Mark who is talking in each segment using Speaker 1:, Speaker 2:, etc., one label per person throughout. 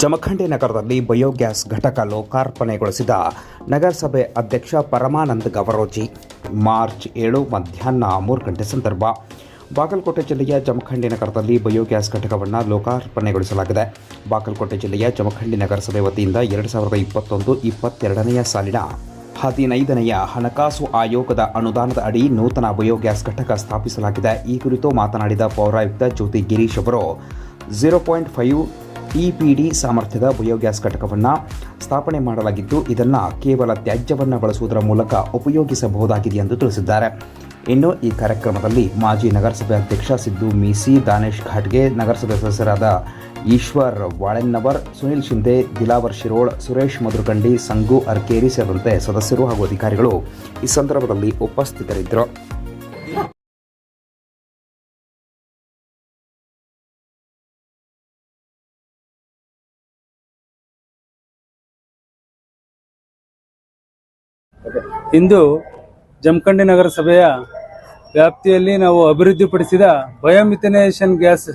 Speaker 1: ಜಮಖಂಡಿ ನಗರದಲ್ಲಿ ಬಯೋಗ್ಯಾಸ್ ಘಟಕ ಲೋಕಾರ್ಪಣೆಗೊಳಿಸಿದ ನಗರಸಭೆ ಅಧ್ಯಕ್ಷ ಪರಮಾನಂದ್ ಗವರೋಜಿ. ಮಾರ್ಚ್ ಏಳು ಮಧ್ಯಾಹ್ನ ಮೂರು ಗಂಟೆ ಸಂದರ್ಭ. ಬಾಗಲಕೋಟೆ ಜಿಲ್ಲೆಯ ಜಮಖಂಡಿ ನಗರದಲ್ಲಿ ಬಯೋಗ್ಯಾಸ್ ಘಟಕವನ್ನು ಲೋಕಾರ್ಪಣೆಗೊಳಿಸಲಾಗಿದೆ. ಬಾಗಲಕೋಟೆ ಜಿಲ್ಲೆಯ ಜಮಖಂಡಿ ನಗರಸಭೆ ವತಿಯಿಂದ ಎರಡು ಸಾವಿರದ ಇಪ್ಪತ್ತೊಂದು ಇಪ್ಪತ್ತೆರಡನೆಯ ಸಾಲಿನ ಹದಿನೈದನೆಯ ಹಣಕಾಸು ಆಯೋಗದ ಅನುದಾನದ ಅಡಿ ನೂತನ ಬಯೋಗ್ಯಾಸ್ ಘಟಕ ಸ್ಥಾಪಿಸಲಾಗಿದೆ. ಈ ಕುರಿತು ಮಾತನಾಡಿದ ಪೌರಾಯುಕ್ತ ಜ್ಯೋತಿ ಗಿರೀಶ್ ಅವರು ಝೀರೋ ಪಾಯಿಂಟ್ ಫೈವ್ ಟಿಪಿಡಿ ಸಾಮರ್ಥ್ಯದ ಬಯೋಗ್ಯಾಸ್ ಘಟಕವನ್ನು ಸ್ಥಾಪನೆ ಮಾಡಲಾಗಿದ್ದು, ಇದನ್ನು ಕೇವಲ ತ್ಯಾಜ್ಯವನ್ನು ಬಳಸುವುದರ ಮೂಲಕ ಉಪಯೋಗಿಸಬಹುದಾಗಿದೆ ಎಂದು ತಿಳಿಸಿದ್ದಾರೆ. ಇನ್ನು ಈ ಕಾರ್ಯಕ್ರಮದಲ್ಲಿ ಮಾಜಿ ನಗರಸಭೆ ಅಧ್ಯಕ್ಷ ಸಿದ್ದು ಮೀಸಿ, ದಾನೇಶ್ ಘಾಟ್ಗೆ ನಗರಸಭೆ ಸದಸ್ಯರಾದ ಈಶ್ವರ್ ವಾಳೆನ್ನವರ್, ಸುನಿಲ್ ಶಿಂದೆ ದಿಲಾವರ್ ಶಿರೋಳ್, ಸುರೇಶ್ ಮಧುರಕಂಡಿ, ಸಂಗು ಅರ್ಕೇರಿ ಸೇರಿದಂತೆ ಸದಸ್ಯರು ಹಾಗೂ ಅಧಿಕಾರಿಗಳು ಈ ಸಂದರ್ಭದಲ್ಲಿ ಉಪಸ್ಥಿತರಿದ್ದರು.
Speaker 2: ಇಂದು ಜಮಖಂಡಿ ನಗರಸಭೆಯ ವ್ಯಾಪ್ತಿಯಲ್ಲಿ ನಾವು ಅಭಿವೃದ್ಧಿಪಡಿಸಿದ ಬಯೋಮಿಥನೇಷನ್ ಗ್ಯಾಸ್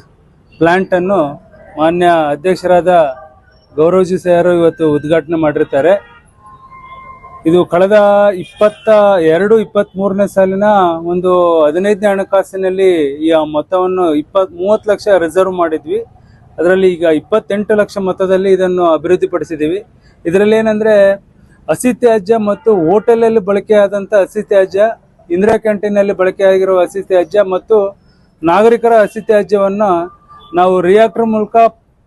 Speaker 2: ಪ್ಲಾಂಟ್ ಅನ್ನು ಮಾನ್ಯ ಅಧ್ಯಕ್ಷರಾದ ಗೌರವಜಿ ಸರ್ ಇವತ್ತು ಉದ್ಘಾಟನೆ ಮಾಡಿರ್ತಾರೆ. ಇದು ಕಳೆದ ಇಪ್ಪತ್ತ ಎರಡು ಇಪ್ಪತ್ತ್ ಮೂರನೇ ಸಾಲಿನ ಒಂದು ಹದಿನೈದನೇ ಹಣಕಾಸಿನಲ್ಲಿ ಈ ಮೊತ್ತವನ್ನು ಇಪ್ಪತ್ ಮೂವತ್ತು ಲಕ್ಷ ರಿಸರ್ವ್ ಮಾಡಿದ್ವಿ. ಅದರಲ್ಲಿ ಈಗ ಇಪ್ಪತ್ತೆಂಟು ಲಕ್ಷ ಮೊತ್ತದಲ್ಲಿ ಇದನ್ನು ಅಭಿವೃದ್ಧಿಪಡಿಸಿದ್ದೀವಿ. ಇದರಲ್ಲಿ ಏನಂದ್ರೆ ಹಸಿ ತ್ಯಾಜ್ಯ ಮತ್ತು ಹೋಟೆಲಲ್ಲಿ ಬಳಕೆಯಾದಂಥ ಹಸಿ ತ್ಯಾಜ್ಯ, ಇಂದಿರಾ ಕ್ಯಾಂಟೀನಲ್ಲಿ ಬಳಕೆಯಾಗಿರುವ ಹಸಿ ತ್ಯಾಜ್ಯ ಮತ್ತು ನಾಗರಿಕರ ಹಸಿ ತ್ಯಾಜ್ಯವನ್ನು ನಾವು ರಿಯಾಕ್ಟರ್ ಮೂಲಕ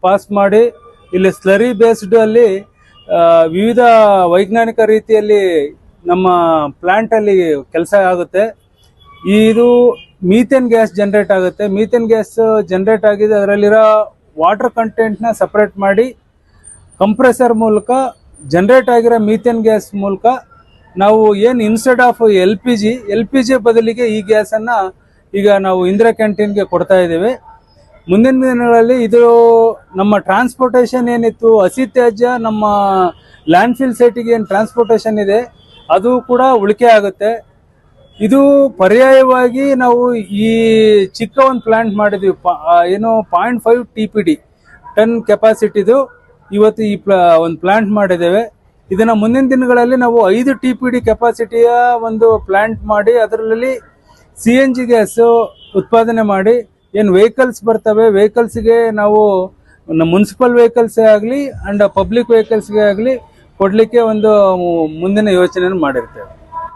Speaker 2: ಪಾಸ್ ಮಾಡಿ, ಇಲ್ಲಿ ಸ್ಲರಿ ಬೇಸ್ಡ್ ಅಲ್ಲಿ ವಿವಿಧ ವೈಜ್ಞಾನಿಕ ರೀತಿಯಲ್ಲಿ ನಮ್ಮ ಪ್ಲಾಂಟ್ ಅಲ್ಲಿ ಕೆಲಸ ಆಗುತ್ತೆ. ಇದು ಮೀಥೇನ್ ಗ್ಯಾಸ್ ಜನರೇಟ್ ಆಗುತ್ತೆ. ಮೀಥೇನ್ ಗ್ಯಾಸ್ ಜನರೇಟ್ ಆಗಿದೆ. ಅದರಲ್ಲಿರೋ ವಾಟರ್ ಕಂಟೆಂಟ್ನ ಸಪ್ರೇಟ್ ಮಾಡಿ ಕಂಪ್ರೆಸರ್ ಮೂಲಕ ಜನರೇಟ್ ಆಗಿರೋ ಮೀಥೇನ್ ಗ್ಯಾಸ್ ಮೂಲಕ ನಾವು ಏನು instead of L P G L P G ಬದಲಿಗೆ ಈ ಗ್ಯಾಸನ್ನು ಈಗ ನಾವು ಇಂದಿರಾ ಕ್ಯಾಂಟೀನ್ಗೆ ಕೊಡ್ತಾ ಇದ್ದೇವೆ. ಮುಂದಿನ ದಿನಗಳಲ್ಲಿ ಇದು ನಮ್ಮ ಟ್ರಾನ್ಸ್ಪೋರ್ಟೇಷನ್ ಏನಿತ್ತು, ಹಸಿ ತ್ಯಾಜ್ಯ, ನಮ್ಮ ಲ್ಯಾಂಡ್ಫಿಲ್ ಸೈಟಿಗೆ ಏನು ಟ್ರಾನ್ಸ್ಪೋರ್ಟೇಷನ್ ಇದೆ, ಅದು ಕೂಡ ಉಳಿಕೆ ಆಗುತ್ತೆ. ಇದು ಪರ್ಯಾಯವಾಗಿ ನಾವು ಈ ಚಿಕ್ಕ ಒಂದು ಪ್ಲಾಂಟ್ ಮಾಡಿದ್ವಿ ಏನು point five T P D ton ಕೆಪಾಸಿಟಿದು ಇವತ್ತು ಈ ಒಂದು ಪ್ಲಾಂಟ್ ಮಾಡಿದ್ದೇವೆ. ಇದನ್ನ ಮುಂದಿನ ದಿನಗಳಲ್ಲಿ ನಾವು ಐದು ಟಿ ಪಿ ಡಿ ಕೆಪಾಸಿಟಿಯ ಒಂದು ಪ್ಲಾಂಟ್ ಮಾಡಿ ಅದರಲ್ಲಿ ಸಿ ಎನ್ ಜಿ ಗ್ಯಾಸ್ ಉತ್ಪಾದನೆ ಮಾಡಿ, ಏನು ವೆಹಿಕಲ್ಸ್ ಬರ್ತವೆ ವೆಹಿಕಲ್ಸ್ಗೆ ನಾವು ಮುನ್ಸಿಪಲ್ ವೆಹಿಕಲ್ಸೇ ಆಗಲಿ ಅಂಡ್ ಪಬ್ಲಿಕ್ ವೆಹಿಕಲ್ಸ್ಗೆ ಆಗಲಿ ಕೊಡಲಿಕ್ಕೆ ಒಂದು ಮುಂದಿನ ಯೋಚನೆಯನ್ನು ಮಾಡಿರ್ತೇವೆ.